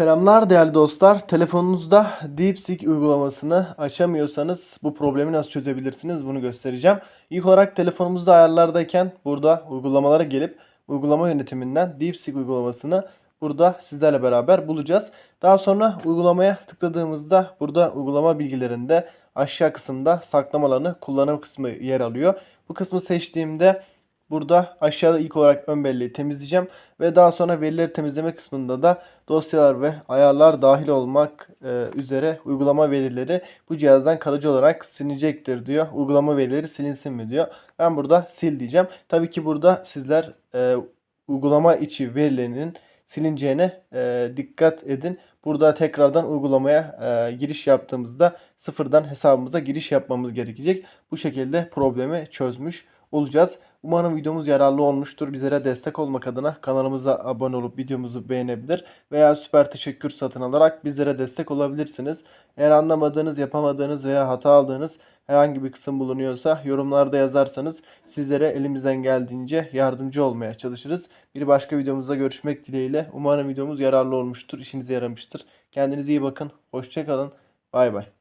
Selamlar değerli dostlar. Telefonunuzda DeepSeek uygulamasını açamıyorsanız bu problemi nasıl çözebilirsiniz bunu göstereceğim. İlk olarak telefonumuzda ayarlardayken burada uygulamalara gelip uygulama yönetiminden DeepSeek uygulamasını burada sizlerle beraber bulacağız. Daha sonra uygulamaya tıkladığımızda burada uygulama bilgilerinde aşağı kısımda saklamalarını kullanım kısmı yer alıyor. Bu kısmı seçtiğimde Burada aşağıda ilk olarak ön belleği temizleyeceğim ve daha sonra verileri temizleme kısmında da dosyalar ve ayarlar dahil olmak e, üzere uygulama verileri bu cihazdan kalıcı olarak silinecektir diyor. Uygulama verileri silinsin mi diyor. Ben burada sil diyeceğim. Tabii ki burada sizler e, uygulama içi verilerinin silineceğine e, dikkat edin. Burada tekrardan uygulamaya e, giriş yaptığımızda sıfırdan hesabımıza giriş yapmamız gerekecek. Bu şekilde problemi çözmüş olacağız. Umarım videomuz yararlı olmuştur. Bizlere destek olmak adına kanalımıza abone olup videomuzu beğenebilir veya süper teşekkür satın alarak bizlere destek olabilirsiniz. Eğer anlamadığınız, yapamadığınız veya hata aldığınız herhangi bir kısım bulunuyorsa yorumlarda yazarsanız sizlere elimizden geldiğince yardımcı olmaya çalışırız. Bir başka videomuzda görüşmek dileğiyle. Umarım videomuz yararlı olmuştur, işinize yaramıştır. Kendinize iyi bakın. Hoşçakalın. Bay bay.